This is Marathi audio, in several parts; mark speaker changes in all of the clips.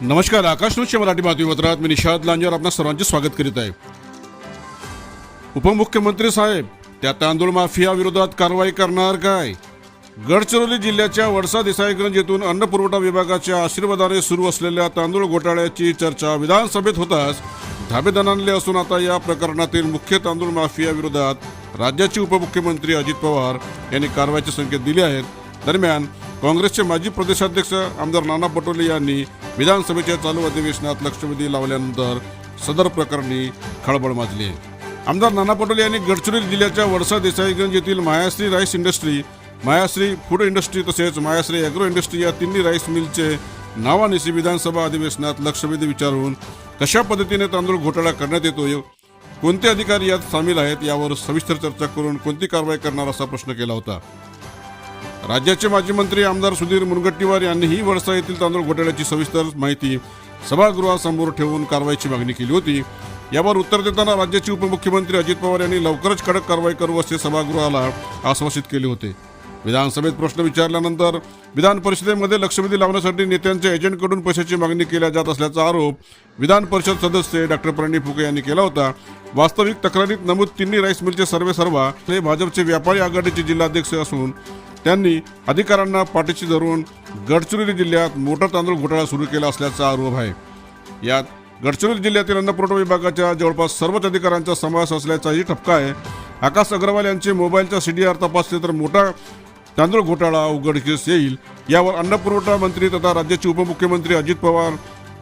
Speaker 1: नमस्कार आकाश न्यूजच्या मराठी बातमीपत्रात मी निषाद लांजेवर आपणा सर्वांचे स्वागत करीत आहे. उपमुख्यमंत्री साहेब त्या तांदूळ माफिया विरोधात कारवाई करणार काय? गडचिरोली जिल्ह्याच्या वडसा देसाईगंज येथून अन्न पुरवठा विभागाच्या आशीर्वादाने सुरू असलेल्या तांदूळ घोटाळ्याची चर्चा विधानसभेत होताच धाबेदन आणले असून आता या प्रकरणातील मुख्य तांदूळ माफिया विरोधात राज्याचे उपमुख्यमंत्री अजित पवार यांनी कारवाईचे संकेत दिले आहेत. दरम्यान काँग्रेसचे माजी प्रदेशाध्यक्ष आमदार नाना पटोले यांनी विधानसभेच्या चालू अधिवेशनात लक्षवेधी लावल्यानंतर सदर प्रकरणी खळबळ माजली. आहे आमदार नाना पटोले यांनी गडचिरोली जिल्ह्याच्या वडसा देसाईगंज येथील Mayashri rice industry Mayashri food industry तसेच मायाश्री अॅग्रो इंडस्ट्री या तिन्ही राईस मिलचे नावानिशी विधानसभा अधिवेशनात लक्षवेधी विचारून कशा पद्धतीने तांदूळ घोटाळा करण्यात येतो कोणते अधिकारी यात सामील आहेत यावर सविस्तर चर्चा करून कोणती कारवाई करणार असा प्रश्न केला होता. राज्याचे माजी मंत्री आमदार सुधीर मुनगट्टीवार यांनीही वडसा येथील तांदूळ घोटाळ्याची सविस्तर माहिती सभागृहासमोर ठेवून कारवाईची मागणी केली होती. यावर उत्तर देताना राज्याचे उपमुख्यमंत्री अजित पवार यांनी लवकरच कडक कारवाई करू असे सभागृहाला आश्वासित केले होते. विधानसभेत प्रश्न विचारल्यानंतर विधान परिषदेमध्ये लक्षवेधी लावण्यासाठी नेत्यांच्या एजंटकडून पैशाची मागणी केल्या जात असल्याचा आरोप विधान परिषद सदस्य डॉक्टर प्रणी फुके यांनी केला होता. वास्तविक तक्रारीत नमूद तिन्ही राईस मिलचे सर्वे सर्वा हे भाजपचे व्यापारी आघाडीचे जिल्हाध्यक्ष असून त्यांनी अधिकाऱ्यांना पाठीशी धरून गडचिरोली जिल्ह्यात मोठा तांदूळ घोटाळा सुरू केला असल्याचा आरोप आहे. यात गडचिरोली जिल्ह्यातील अन्नपुरवठा विभागाच्या जवळपास सर्वच अधिकाऱ्यांचा समावेश असल्याचाही ठपका आहे. आकाश अग्रवाल यांचे मोबाईलच्या सी डी आर तपासले तर मोठा तांदूळ घोटाळा उघडकीस येईल. यावर अन्न पुरवठा मंत्री तथा राज्याचे उपमुख्यमंत्री अजित पवार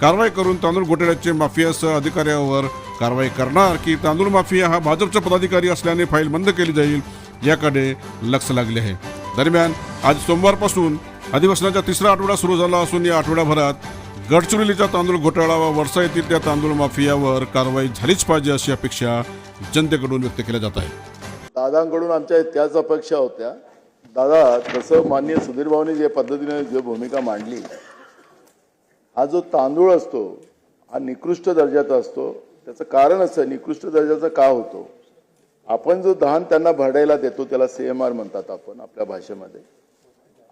Speaker 1: कारवाई करून तांदूळ घोटाळ्याचे माफियासह अधिकाऱ्यावर कारवाई करणार की तांदूळ माफिया हा भाजपचा पदाधिकारी असल्याने फाईल बंद केली जाईल याकडे लक्ष लागले आहे. दरम्यान आज सोमवारपासून अधिवेशनाचा तिसरा आठवडा सुरू झाला असून या आठवड्याभरात गडचिरोलीचा तांदूळ घोटाळा व वर्षा येथील त्या तांदूळ माफियावर कारवाई झालीच पाहिजे अशी अपेक्षा जनतेकडून व्यक्त केल्या जात आहे.
Speaker 2: दादांकडून आमच्या त्याच अपेक्षा होत्या. दादा तसं मान्य सुधीर भाऊनी जे पद्धतीने जी भूमिका मांडली हा जो तांदूळ असतो हा निकृष्ट दर्जाचा असतो. त्याचं कारण असं निकृष्ट दर्जाचा का होतो? आपण जो धान त्यांना भरडायला देतो त्याला सीएमआर म्हणतात आपण आपल्या भाषेमध्ये.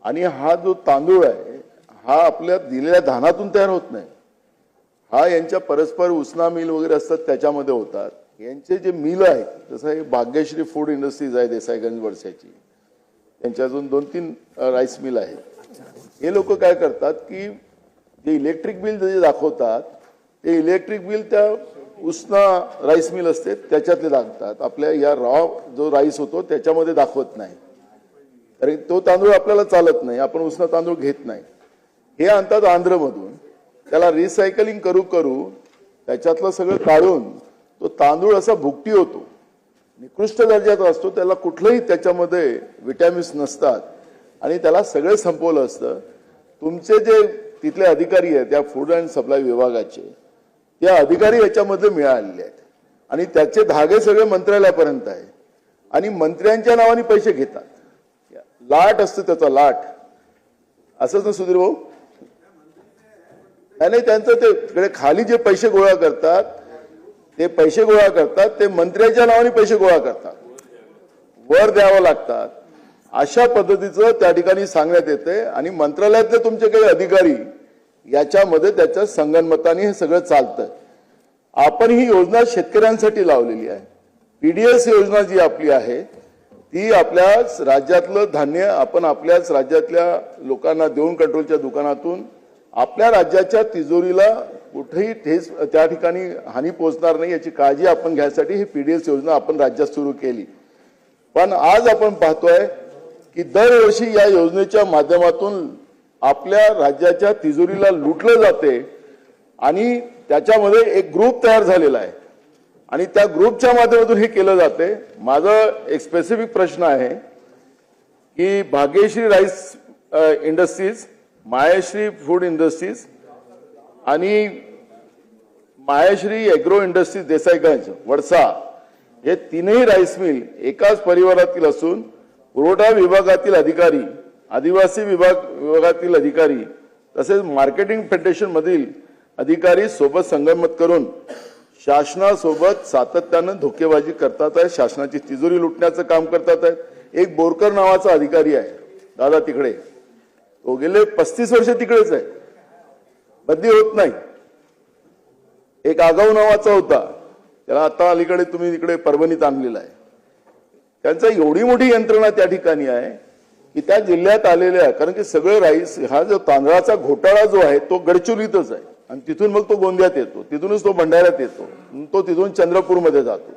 Speaker 2: आणि हा जो तांदूळ आहे हा आपल्या दिलेल्या धानातून तयार होत नाही. हा यांच्या परस्पर उसना मिल वगैरे असतात त्याच्यामध्ये होतात. यांचे जे मिल आहेत जसं हे भाग्यश्री फूड इंडस्ट्रीज आहे देसाईगंज वर्षाची. त्यांच्या अजून दोन तीन राईस मिल आहेत. हे लोक काय करतात की जे इलेक्ट्रिक बिल जे दाखवतात ते इलेक्ट्रिक बिल त्या उष्णा राईस मिल असते त्याच्यातले दाखतात आपल्या या रॉ जो राईस होतो त्याच्यामध्ये दाखवत नाही. कारण तो तांदूळ आपल्याला चालत नाही. आपण उष्ण तांदूळ घेत नाही. हे आणतात आंध्रमधून. त्याला रिसायकलिंग करू करू त्याच्यातलं सगळं काढून तो तांदूळ असा भुकटी होतो. निकृष्ट दर्जाचा असतो. त्याला कुठलंही त्याच्यामध्ये विटॅमिन्स नसतात. आणि त्याला सगळं संपवलं असतं. तुमचे जे तिथले अधिकारी आहेत त्या फूड अँड सप्लाय विभागाचे ते अधिकारी याच्यामध्ये मिळालेले आहेत. आणि त्याचे धागे सगळे मंत्रालयापर्यंत आहे आणि मंत्र्यांच्या नावाने पैसे घेतात. लाट असतं त्याचा लाट. असंच ना सुधीर भाऊ? नाही नाही, त्यांचं ते तिकडे खाली जे पैसे गोळा करतात ते पैसे गोळा करतात ते मंत्र्याच्या नावाने पैसे गोळा करतात. वर द्यावं लागतात. अशा पद्धतीचं त्या ठिकाणी सांगण्यात येते आणि मंत्रालयातले तुमचे काही अधिकारी याच्यामध्ये त्याच्या संगणमताने हे सगळं चालतं आपण ही योजना शेतकऱ्यांसाठी लावलेली आहे. पीडीएस योजना जी आपली आहे ती आपल्याच राज्यातलं धान्य आपण आपल्याच राज्यातल्या लोकांना देऊन कंट्रोलच्या दुकानातून आपल्या राज्याच्या तिजोरीला कुठेही ठेस त्या ठिकाणी हानी पोहोचणार नाही याची काळजी आपण घ्यायसाठी ही पीडीएस योजना आपण राज्यात सुरू केली. पण आज आपण पाहतोय की दरवर्षी या योजनेच्या माध्यमातून आपल्या राज्याच्या तिजोरीला लुटलं जाते आणि त्याच्यामध्ये एक ग्रुप तयार झालेला आहे. आणि त्या ग्रुपच्या माध्यमातून हे केलं जाते. माझं एक स्पेसिफिक प्रश्न आहे की Bhagyashree rice industries Mayashree food industries आणि मायाश्री एग्रो इंडस्ट्रीज देसाईगंज वडसा हे तीनही राईस मिल एकाच परिवारातील असून पुरवठा विभागातील अधिकारी आदिवासी विभाग विभागातील अधिकारी तसेच मार्केटिंग फेडरेशन मधील अधिकारी सोबत संगमत करून शासनासोबत सातत्यानं धोकेबाजी करतात आहेत शासनाची तिजोरी लुटण्याचं काम करतात आहेत एक बोरकर नावाचा अधिकारी आहे. दादा तिकडे. तो गेले पस्तीस वर्ष तिकडेच आहे. बदली होत नाही. एक आगाऊ नावाचा होता. त्याला आता अलीकडे तुम्ही इकडे परभणीत आणलेला आहे. त्यांचा एवढी मोठी यंत्रणा त्या ठिकाणी आहे. की त्या जिल्ह्यात आलेल्या कारण की सगळे राईस हा जो तांदळाचा घोटाळा जो आहे तो गडचिरोलीतच आहे. आणि तिथून मग तो गोंदियात येतो. तिथूनच तो भंडाऱ्यात येतो. तो तिथून चंद्रपूरमध्ये जातो.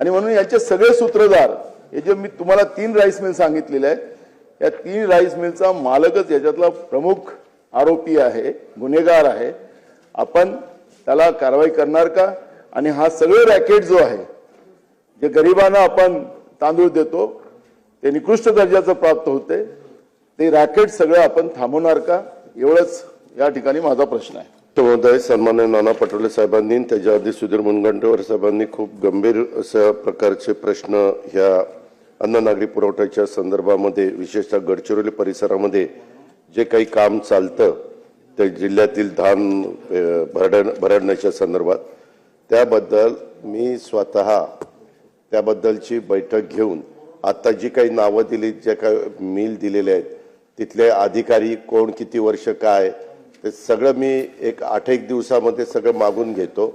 Speaker 2: आणि म्हणून याचे सगळे सूत्रधार हे जे मी तुम्हाला तीन राईस मिल सांगितलेले आहेत या तीन राईस मिलचा मालकच याच्यातला प्रमुख आरोपी आहे गुन्हेगार आहे. आपण त्याला कारवाई करणार का? आणि हा सगळे रॅकेट जो आहे जे गरिबांना आपण तांदूळ देतो ते निकृष्ट दर्जाचं प्राप्त होते. ते रॅकेट सगळं आपण थांबवणार का? एवढंच या ठिकाणी माझा प्रश्न आहे.
Speaker 3: महोदय सन्मान्य नाना पटोले साहेबांनी त्याच्या आधी सुधीर मुनगंटेवार साहेबांनी खूप गंभीर अशा प्रकारचे प्रश्न ह्या अन्न नागरी पुरवठ्याच्या संदर्भामध्ये विशेषतः गडचिरोली परिसरामध्ये जे काही काम चालतं ते जिल्ह्यातील धान भरड भरडण्याच्या संदर्भात त्याबद्दल मी स्वतः त्याबद्दलची बैठक घेऊन आता जी काही नावं दिली ज्या काय मिल दिलेले आहेत तिथले अधिकारी कोण किती वर्ष काय ते सगळं मी एक आठ एक दिवसामध्ये सगळं मागून घेतो.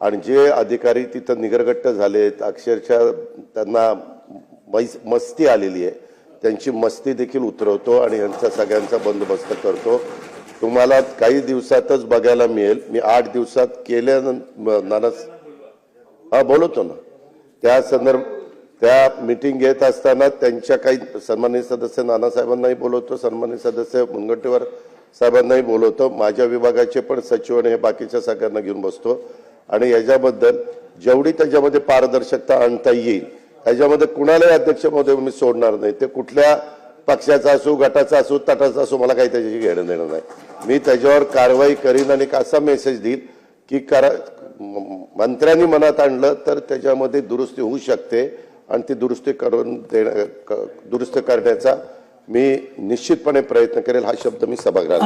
Speaker 3: आणि जे अधिकारी तिथं निगरगट्ट आहेत अक्षरशः त्यांना मैस मस्ती आलेली आहे. त्यांची मस्ती देखील उतरवतो आणि यांचा सगळ्यांचा बंदोबस्त करतो. तुम्हाला काही दिवसातच बघायला मिळेल. मी आठ दिवसात केल्यानंतर नानाच हा बोलवतो ना. त्या संदर्भ त्या मीटिंग घेत असताना त्यांच्या काही सन्मानित सदस्य नानासाहेबांनाही बोलवतो सन्मानित सदस्य मुनगंटीवार साहेबांनाही बोलवतो. माझ्या विभागाचे पण सचिव आणि हे बाकीच्या सगळ्यांना घेऊन बसतो. आणि याच्याबद्दल जेवढी त्याच्यामध्ये पारदर्शकता आणता येईल त्याच्यामध्ये कुणालाही अध्यक्ष महोदय मी सोडणार नाही. ते कुठल्या पक्षाचा असो गटाचा असो तटाचा असो मला काही त्याच्याशी घेणं देणं नाही. मी त्याच्यावर कारवाई करीन आणि एक असा मेसेज देईल की करा म- मंत्र्यांनी मनात आणलं तर त्याच्यामध्ये दुरुस्ती होऊ शकते. आणि ती दुरुस्ती करून देण्या क- दुरुस्त करण्याचा मी निश्चितपणे प्रयत्न करेल हा शब्द मी सभागृहात